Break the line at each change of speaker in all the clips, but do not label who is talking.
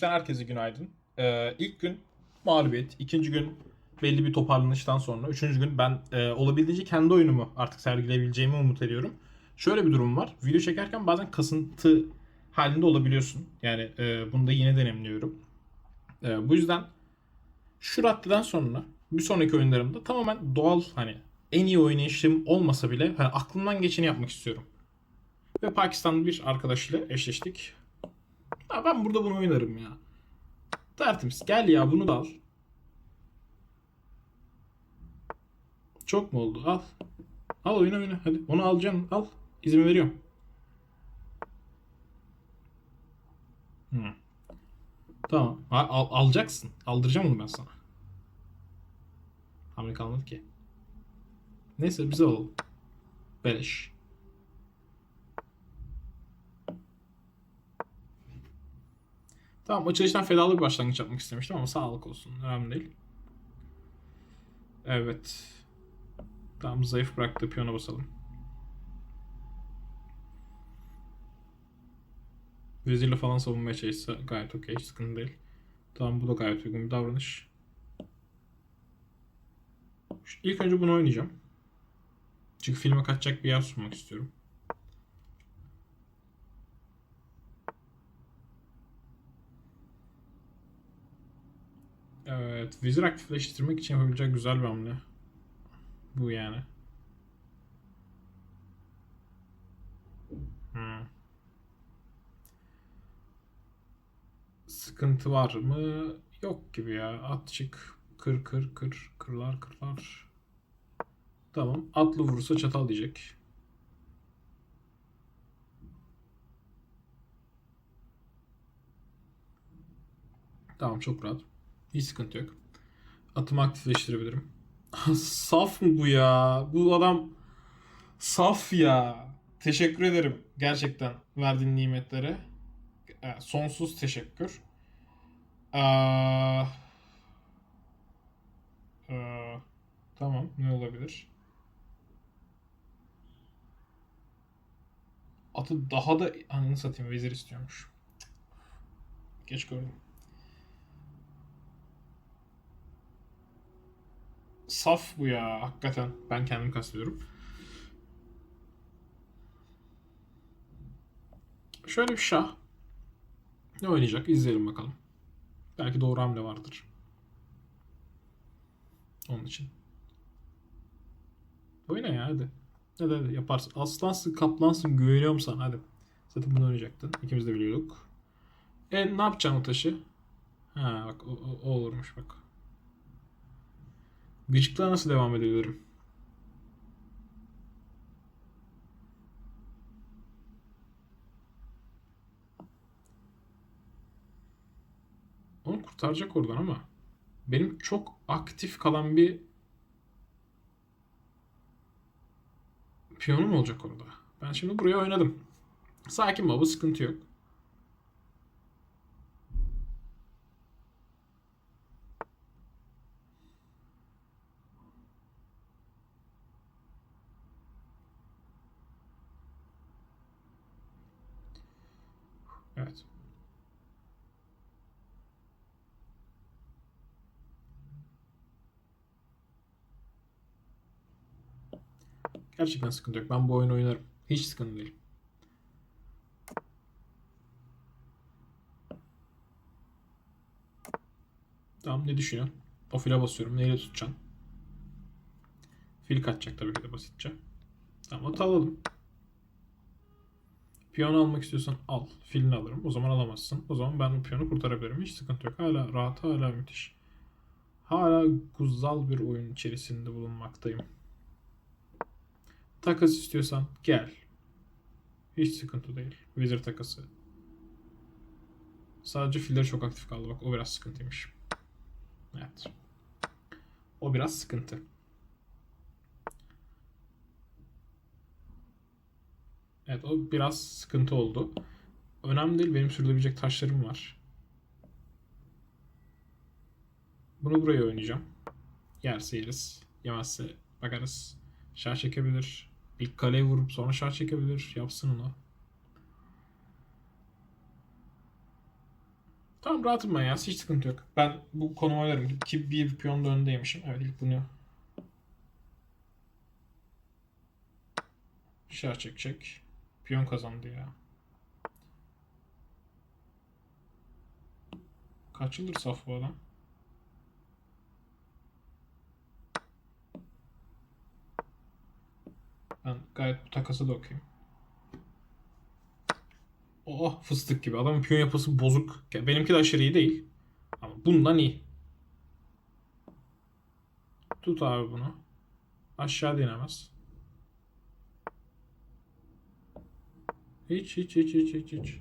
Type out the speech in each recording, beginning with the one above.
Gün herkese günaydın. Ee, ilk gün mağlubiyet, ikinci gün belli bir toparlanıştan sonra, üçüncü gün ben e, olabildiğince kendi oyunumu artık sergileyebileceğimi umut ediyorum. Şöyle bir durum var. Video çekerken bazen kasıntı halinde olabiliyorsun. Yani e, bunu da yine deneyimliyorum. E, bu yüzden şu raddeden sonra bir sonraki oyunlarımda tamamen doğal hani en iyi oynayışım olmasa bile hani aklımdan geçeni yapmak istiyorum. Ve Pakistanlı bir arkadaşıyla eşleştik. Ya ben burada bunu oynarım ya. Tertemiz. Gel ya bunu da al. Çok mu oldu? Al. Al oyna oyna. Hadi. Onu alacaksın. Al. İzin veriyorum. Hmm. Tamam. Al, al- alacaksın. Aldıracağım onu ben sana. Kalmadı ki. Neyse bize alalım. Beleş. Tamam açılıştan fedalı bir başlangıç yapmak istemiştim ama sağlık olsun. Önemli değil. Evet. Tamam zayıf bıraktı. Piyona basalım. Vezirle falan savunmaya çalışsa gayet okey. Hiç sıkıntı değil. Tamam bu da gayet uygun bir davranış. İlk önce bunu oynayacağım. Çünkü filme kaçacak bir yer sunmak istiyorum. Evet, vizir aktifleştirmek için yapabilecek güzel bir hamle. Bu yani. Hmm. Sıkıntı var mı? Yok gibi ya. At çık. Kır kır kır. Kırlar kırlar. Tamam. Atlı vurursa çatal diyecek. Tamam çok rahat. Hiç sıkıntı yok. Atımı aktifleştirebilirim. Saf mı bu ya? Bu adam saf ya. Teşekkür ederim gerçekten verdiğin nimetlere. Evet, sonsuz teşekkür. Aa, Aa, tamam ne olabilir? Atı daha da anını satayım vezir istiyormuş. Geç gördüm. Saf bu ya hakikaten. Ben kendimi kastediyorum. Şöyle bir şah. Ne oynayacak? İzleyelim bakalım. Belki doğru hamle vardır. Onun için. Oyna ya hadi. Hadi hadi yaparsın. Aslansın, kaplansın, güveniyorum sana hadi. Zaten bunu oynayacaktın. İkimiz de biliyorduk. E ne yapacağım o taşı? Ha bak o, o, o olurmuş bak. Gıcıklığa nasıl devam edebilirim? Onu kurtaracak oradan ama benim çok aktif kalan bir piyonum olacak orada. Ben şimdi buraya oynadım. Sakin baba sıkıntı yok. Evet. Gerçekten sıkıntı yok. Ben bu oyunu oynarım. Hiç sıkıntı değil. Tamam ne düşünüyorsun? O file basıyorum. Neyle tutacaksın? Fil kaçacak tabii ki de basitçe. Tamam alalım. Piyonu almak istiyorsan al. Filini alırım. O zaman alamazsın. O zaman ben bu piyonu kurtarabilirim. Hiç sıkıntı yok. Hala rahat, hala müthiş. Hala güzel bir oyun içerisinde bulunmaktayım. Takas istiyorsan gel. Hiç sıkıntı değil. Wizard takası. Sadece filler çok aktif kaldı. Bak o biraz sıkıntıymış. Evet. O biraz sıkıntı. Evet o biraz sıkıntı oldu. Önemli değil benim sürülebilecek taşlarım var. Bunu buraya oynayacağım. Yerse yeriz. Yemezse bakarız. Şah çekebilir. Bir kaleye vurup sonra şah çekebilir. Yapsın onu. Tamam rahatım ben ya. Hiç sıkıntı yok. Ben bu konuma oynarım. Ki bir piyon da öndeymişim. Evet ilk bunu şah çekecek. Piyon kazandı ya. Kaç yıldır saf bu adam? Ben gayet bu takası da okuyayım. Oh fıstık gibi. Adamın piyon yapısı bozuk. Benimki de aşırı iyi değil. Ama bundan iyi. Tut abi bunu. Aşağı inemez. Hiç hiç hiç hiç hiç hiç.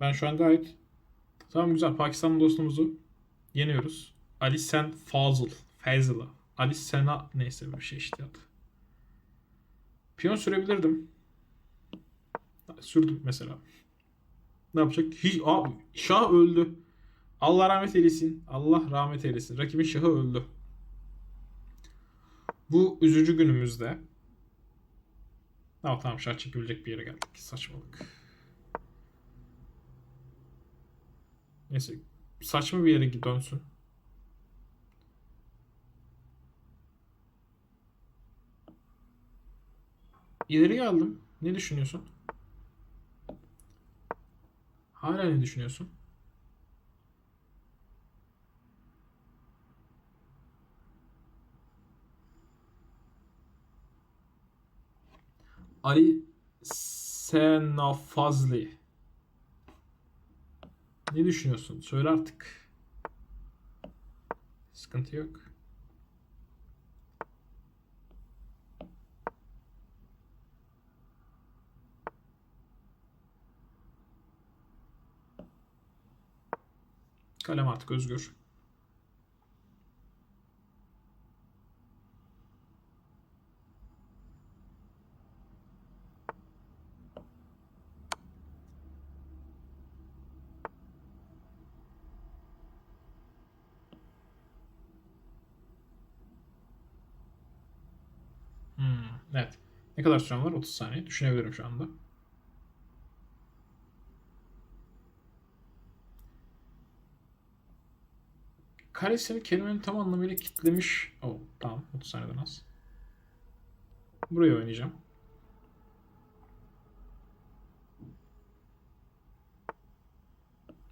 Ben şu an gayet tamam güzel Pakistan dostumuzu yeniyoruz. Ali Sen Fazıl. Fazıl'a. Ali Sena neyse bir şey işte adı. Piyon sürebilirdim. Sürdüm mesela. Ne yapacak? Hiç, abi, Şah öldü. Allah rahmet eylesin. Allah rahmet eylesin. Rakibin Şahı öldü. Bu üzücü günümüzde Tamam tamam şah çekebilecek bir yere geldik. Saçmalık. Neyse. Saçma bir yere dönsün. İleri geldim. Ne düşünüyorsun? Hala ne düşünüyorsun? Ali Senafazli. Ne düşünüyorsun? Söyle artık. Sıkıntı yok. Kalem artık özgür. Hmm, evet. Ne kadar sürem var? 30 saniye. Düşünebilirim şu anda. Karesini kelimenin tam anlamıyla kitlemiş. Oh, tamam. 30 saniyeden az. Buraya oynayacağım.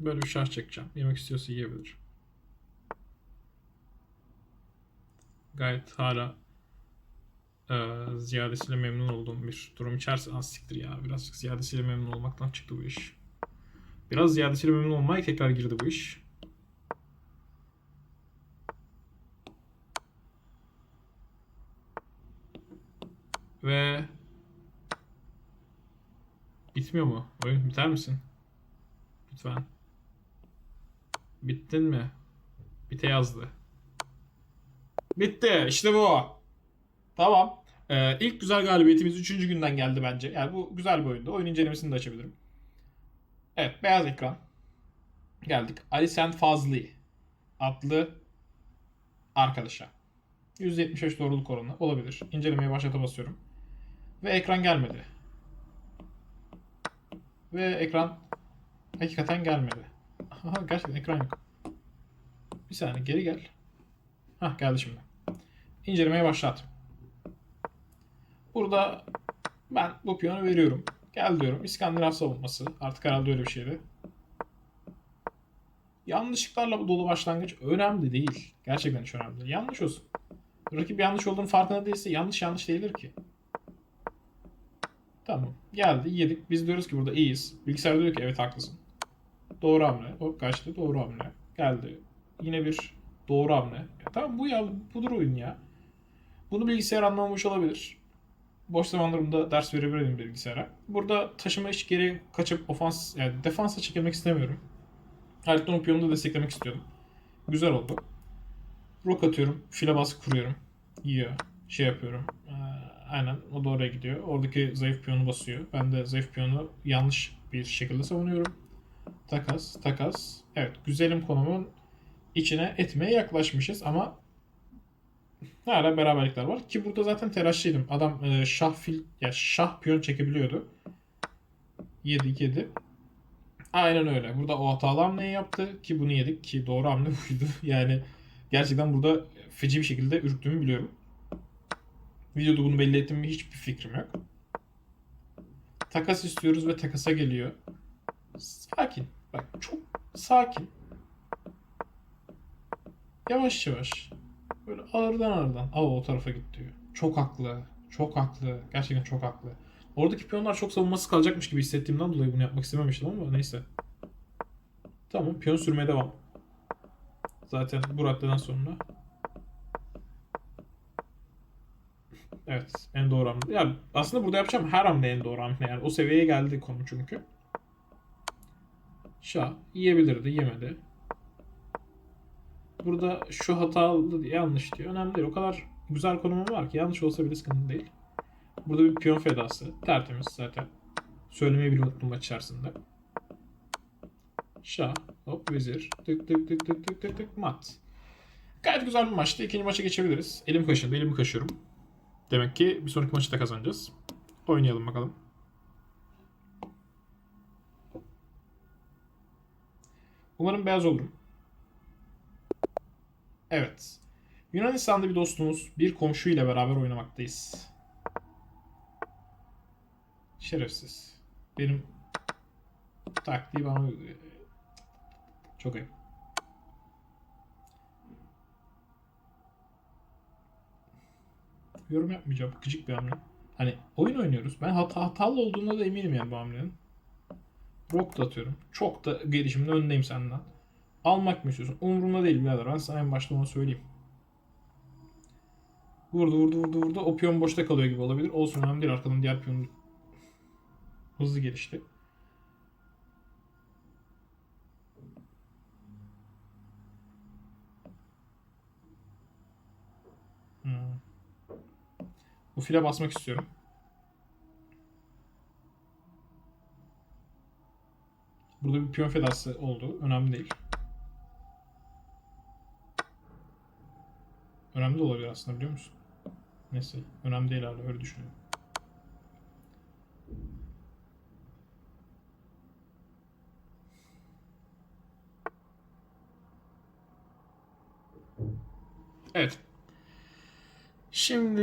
Böyle bir şah çekeceğim. Yemek istiyorsa yiyebilir. Gayet hala e, ziyadesiyle memnun olduğum bir durum içerisinde az siktir ya. Birazcık ziyadesiyle memnun olmaktan çıktı bu iş. Biraz ziyadesiyle memnun olmaya tekrar girdi bu iş. Ve bitmiyor mu? Oyun biter misin? Lütfen. Bittin mi? Bite yazdı. Bitti. İşte bu. Tamam. Ee, ilk güzel galibiyetimiz 3. günden geldi bence. Yani bu güzel bir oyundu. Oyun incelemesini de açabilirim. Evet. Beyaz ekran. Geldik. Ali Sen Fazlı adlı arkadaşa. 175 doğruluk oranı olabilir. İncelemeye başlata basıyorum. Ve ekran gelmedi. Ve ekran hakikaten gelmedi. Aha, gerçekten ekran yok. Bir saniye geri gel. Hah geldi şimdi. İncelemeye başlat. Burada ben bu piyonu veriyorum. Gel diyorum. İskandinav savunması. Artık herhalde öyle bir şeydi. Yanlışlıklarla dolu başlangıç önemli değil. Gerçekten hiç önemli değil. Yanlış olsun. Rakip yanlış olduğunu farkında değilse yanlış yanlış değildir ki. Tamam. Geldi. Yedik. Biz diyoruz ki burada iyiyiz. Bilgisayar diyor ki evet haklısın. Doğru hamle. Hop kaçtı. Doğru hamle. Geldi. Yine bir doğru hamle. Ya, tamam bu ya budur oyun ya. Bunu bilgisayar anlamamış olabilir. Boş zamanlarımda ders verebilirim bilgisayara. Burada taşıma iş geri kaçıp ofans yani defansa çekilmek istemiyorum. Alton piyonunu da desteklemek istiyordum. Güzel oldu. Rock atıyorum. File baskı kuruyorum. Yiyor. Şey yapıyorum. Ee, aynen o da oraya gidiyor. Oradaki zayıf piyonu basıyor. Ben de zayıf piyonu yanlış bir şekilde savunuyorum. Takas, takas. Evet, güzelim konumun içine etmeye yaklaşmışız ama hala beraberlikler var. Ki burada zaten telaşlıydım. Adam e, şah fil, ya şah piyon çekebiliyordu. 7 7. Aynen öyle. Burada o hatalı hamleyi yaptı ki bunu yedik ki doğru hamle buydu. Yani gerçekten burada feci bir şekilde ürktüğümü biliyorum. Videoda bunu belli ettim mi hiçbir fikrim yok. Takas istiyoruz ve takasa geliyor. Sakin. Bak çok sakin. Yavaş yavaş. Böyle ağırdan ağırdan. Aa o tarafa git diyor. Çok haklı. Çok haklı. Gerçekten çok haklı. Oradaki piyonlar çok savunması kalacakmış gibi hissettiğimden dolayı bunu yapmak istememiştim ama neyse. Tamam piyon sürmeye devam. Zaten bu raddeden sonra. Evet en doğru hamle. Yani aslında burada yapacağım her hamle en doğru hamle. Yani o seviyeye geldi konu çünkü. Şah yiyebilirdi yemedi. Burada şu hatalı yanlış diyor. Önemli değil. O kadar güzel konumum var ki yanlış olsa bile sıkıntı değil. Burada bir piyon fedası. Tertemiz zaten. Söylemeyi bile unuttum maç içerisinde. Şah, hop vezir, tık tık tık tık tık tık tık mat. Gayet güzel bir maçtı. İkinci maça geçebiliriz. Elim kaşındı, elimi kaşıyorum. Demek ki bir sonraki maçı da kazanacağız. Oynayalım bakalım. Umarım beyaz olurum. Evet. Yunanistan'da bir dostumuz bir komşu ile beraber oynamaktayız. Şerefsiz. Benim taktiği bana. Çok ayıp. Yorum yapmayacağım. Gıcık bir hamle. Hani oyun oynuyoruz. Ben hata, hatalı olduğuna da eminim yani bu hamlenin. Rock da atıyorum. Çok da gelişimde öndeyim senden. Almak mı istiyorsun? Umurumda değil birader. Ben sana en başta onu söyleyeyim. Vurdu vurdu vurdu vurdu. O piyon boşta kalıyor gibi olabilir. Olsun önemli değil. Arkadan diğer piyon hızlı gelişti. Hmm. Bu file basmak istiyorum. Burada bir piyon fedası oldu. Önemli değil. Önemli de olabilir aslında biliyor musun? Neyse. Önemli değil hala. Öyle düşünüyorum. Evet. Şimdi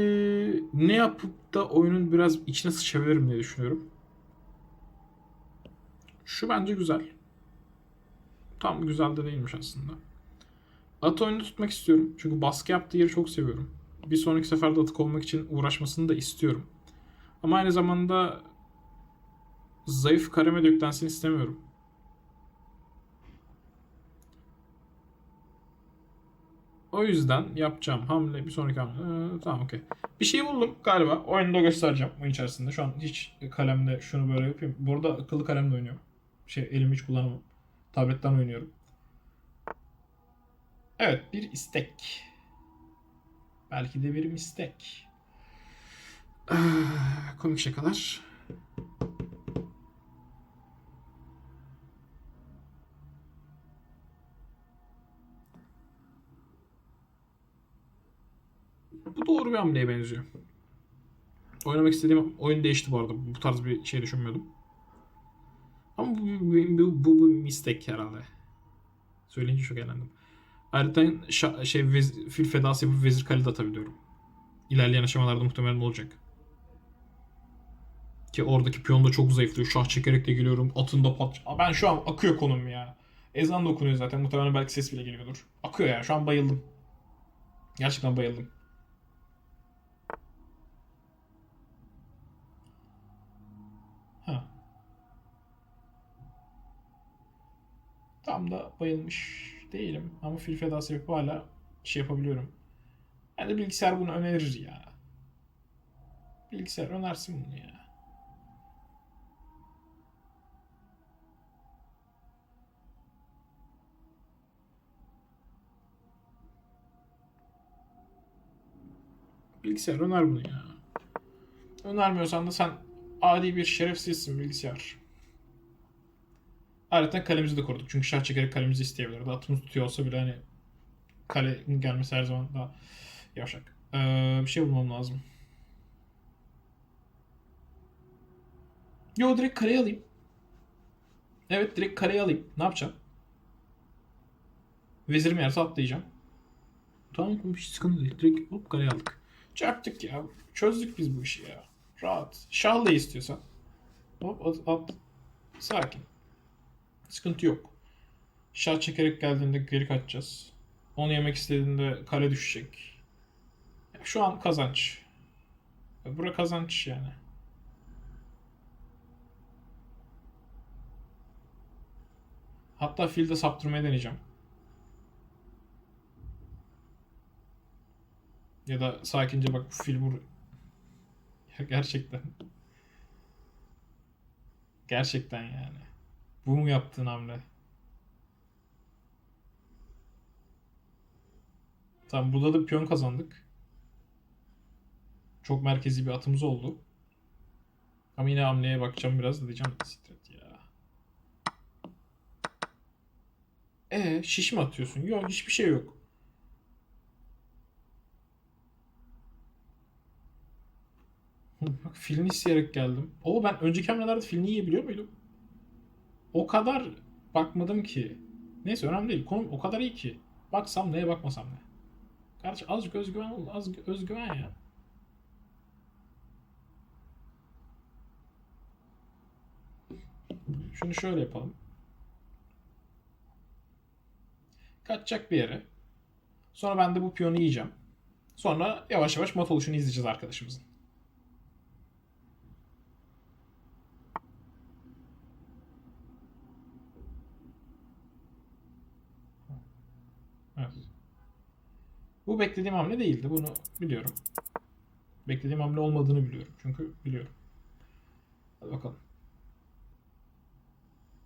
ne yapıp da oyunun biraz içine sıçabilirim diye düşünüyorum. Şu bence güzel. Tam güzel de değilmiş aslında. At oyunu tutmak istiyorum. Çünkü baskı yaptığı yeri çok seviyorum. Bir sonraki seferde atık olmak için uğraşmasını da istiyorum. Ama aynı zamanda zayıf kareme döklensin istemiyorum. O yüzden yapacağım hamle bir sonraki hamle. Ee, tamam okey. Bir şey buldum galiba. Oyunda göstereceğim oyun içerisinde. Şu an hiç kalemle şunu böyle yapayım. Bu arada akıllı kalemle oynuyorum. Şey elimi hiç kullanamam. Tabletten oynuyorum. Evet bir istek. Belki de bir mistek. Ah, komik şakalar. Bu doğru bir hamleye benziyor. Oynamak istediğim oyun değişti bu arada. Bu tarz bir şey düşünmüyordum. Ama bu, bu, bu, bu, bu mistek herhalde. Söyleyince çok eğlendim. Ayrıca şey vez- fil fedası yapıp vezir kale de atabiliyorum. İlerleyen aşamalarda muhtemelen olacak. Ki oradaki piyon da çok zayıflıyor. Şah çekerek de geliyorum. Atın da pat. Ben şu an akıyor konum ya. Ezan da okunuyor zaten. Muhtemelen belki ses bile geliyordur. Akıyor ya. Şu an bayıldım. Gerçekten bayıldım. Ha. Tam da bayılmış değilim. Ama fil fedası yapıp hala şey yapabiliyorum. Yani bilgisayar bunu önerir ya. Bilgisayar önersin bunu ya. Bilgisayar öner bunu ya. Önermiyorsan da sen adi bir şerefsizsin bilgisayar. Ayrıca kalemizi de koruduk. Çünkü şah çekerek kalemizi isteyebilirdi. Atımız tutuyor olsa bile hani kalenin gelmesi her zaman daha yavşak. Ee, bir şey bulmam lazım. Yo direkt kaleye alayım. Evet direkt kareye alayım. Ne yapacağım? Vezirim yerse atlayacağım. Tamam hiç sıkıntı değil. Direkt hop kareye aldık. Çarptık ya. Çözdük biz bu işi ya. Rahat. Şahla istiyorsan. Hop at, at. Sakin. Sıkıntı yok. Şah çekerek geldiğinde geri kaçacağız. Onu yemek istediğinde kare düşecek. Şu an kazanç. Bura kazanç yani. Hatta filde saptırmaya deneyeceğim. Ya da sakince bak bu fil vur. Gerçekten. Gerçekten yani. Bu mu yaptığın hamle? Tamam burada da piyon kazandık. Çok merkezi bir atımız oldu. Ama yine hamleye bakacağım biraz da diyeceğim siktir ya. E şiş mi atıyorsun? Yok hiçbir şey yok. Bak filini isteyerek geldim. O ben önceki hamlelerde filini yiyebiliyor muydum? O kadar bakmadım ki. Neyse önemli değil. Konum o kadar iyi ki. Baksam neye bakmasam ne. Kardeş azıcık özgüven ol. Az özgüven ya. Şunu şöyle yapalım. Kaçacak bir yere. Sonra ben de bu piyonu yiyeceğim. Sonra yavaş yavaş mat oluşunu izleyeceğiz arkadaşımızın. Evet. Bu beklediğim hamle değildi. Bunu biliyorum. Beklediğim hamle olmadığını biliyorum. Çünkü biliyorum. Hadi bakalım.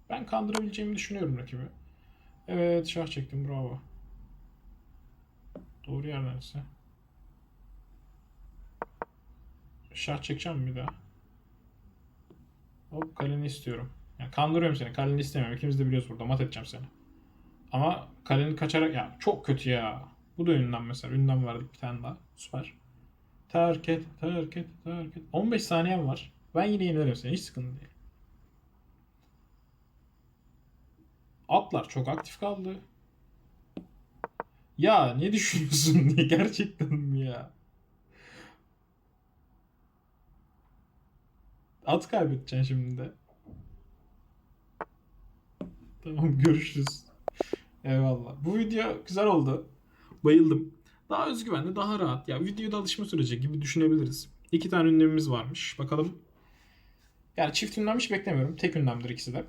Ben kandırabileceğimi düşünüyorum rakibi. Evet şah çektim bravo. Doğru yer neresi? Şah çekeceğim bir daha. Hop kaleni istiyorum. Yani kandırıyorum seni. Kaleni istemiyorum. İkimiz de biliyoruz burada. Mat edeceğim seni. Ama kaleni kaçarak ya çok kötü ya. Bu da ünlem mesela. Ünlem verdik bir tane daha. Süper. Terk et, terk et, terk et. 15 saniyem var. Ben yine yenerim seni. Hiç sıkıntı değil. Atlar çok aktif kaldı. Ya ne düşünüyorsun diye gerçekten mi ya? At kaybedeceksin şimdi de. Tamam görüşürüz. Eyvallah. Bu video güzel oldu. Bayıldım. Daha özgüvenli, daha rahat. Ya videoda alışma süreci gibi düşünebiliriz. İki tane ünlemimiz varmış. Bakalım. Yani çift ünlem hiç beklemiyorum. Tek ünlemdir ikisi de.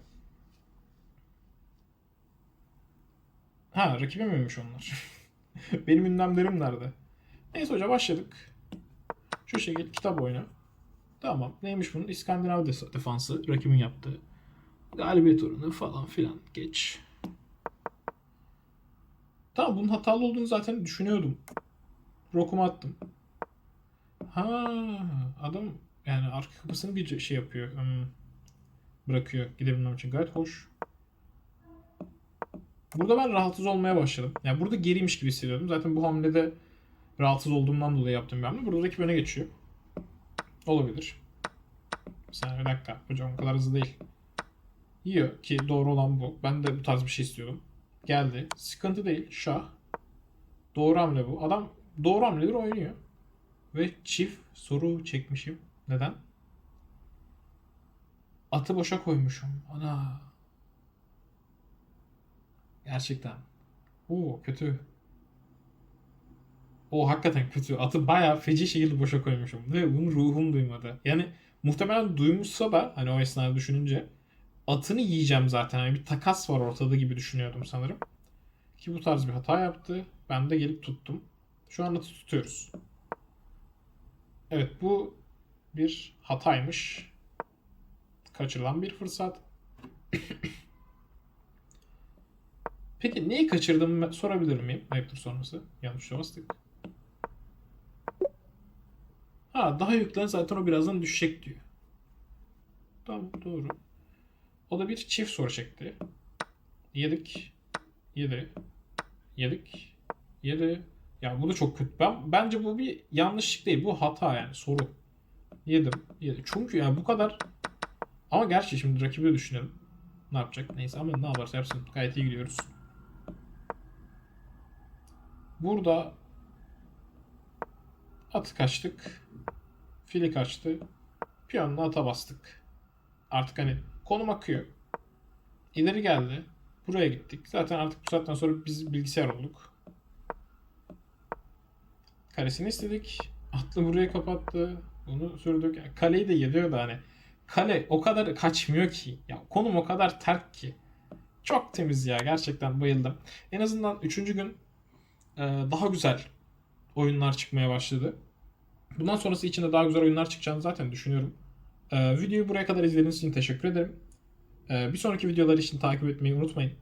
Ha rakibim miymiş onlar? Benim ünlemlerim nerede? Neyse hoca başladık. Şu şekilde kitap oyunu. Tamam. Neymiş bunun? İskandinav def- defansı. Rakibin yaptığı. Galibiyet oranı falan filan. Geç. Tamam bunun hatalı olduğunu zaten düşünüyordum. Rokumu attım. Ha adam yani arka kapısını bir şey yapıyor. hmm, bırakıyor gidebilmem için. Gayet hoş. Burada ben rahatsız olmaya başladım. Yani burada geriymiş gibi hissediyordum. Zaten bu hamlede rahatsız olduğumdan dolayı yaptığım bir hamle. Burada rakip öne geçiyor. Olabilir. Bir bir dakika. Hocam o kadar hızlı değil. Yiyor ki doğru olan bu. Ben de bu tarz bir şey istiyordum. Geldi. Sıkıntı değil. Şah. Doğru hamle bu. Adam doğru hamleleri oynuyor. Ve çift soru çekmişim. Neden? Atı boşa koymuşum. Ana. Gerçekten. Oo kötü. O hakikaten kötü. Atı bayağı feci şekilde boşa koymuşum. Ve bunu ruhum duymadı. Yani muhtemelen duymuşsa da hani o esnada düşününce atını yiyeceğim zaten. Hani bir takas var ortada gibi düşünüyordum sanırım. Ki bu tarz bir hata yaptı. Ben de gelip tuttum. Şu anda tutuyoruz. Evet bu bir hataymış. Kaçırılan bir fırsat. Peki neyi kaçırdığımı sorabilir miyim? Ayıptır sorması. Yanlış bastık. Ha daha yüklen zaten o birazdan düşecek diyor. Tamam doğru. O da bir çift soru çekti. Yedik. Yedi. Yedik. Yedi. Ya bu da çok kötü. Ben, bence bu bir yanlışlık değil. Bu hata yani soru. Yedim. Yedim. Çünkü yani bu kadar ama gerçi şimdi rakibi düşünelim. ne yapacak? Neyse ama ne yaparsa yapsın. Gayet iyi gidiyoruz. Burada atı kaçtık. Fili kaçtı. Piyonla ata bastık. Artık hani konum akıyor. İleri geldi. Buraya gittik. Zaten artık bu saatten sonra biz bilgisayar olduk. Karesini istedik. Atlı burayı kapattı. Bunu sürdük. Yani kaleyi de yediyor da hani. Kale o kadar kaçmıyor ki. Ya konum o kadar terk ki. Çok temiz ya. Gerçekten bayıldım. En azından 3. gün e, daha güzel oyunlar çıkmaya başladı. Bundan sonrası için de daha güzel oyunlar çıkacağını zaten düşünüyorum. E, videoyu buraya kadar izlediğiniz için teşekkür ederim. E, bir sonraki videolar için takip etmeyi unutmayın.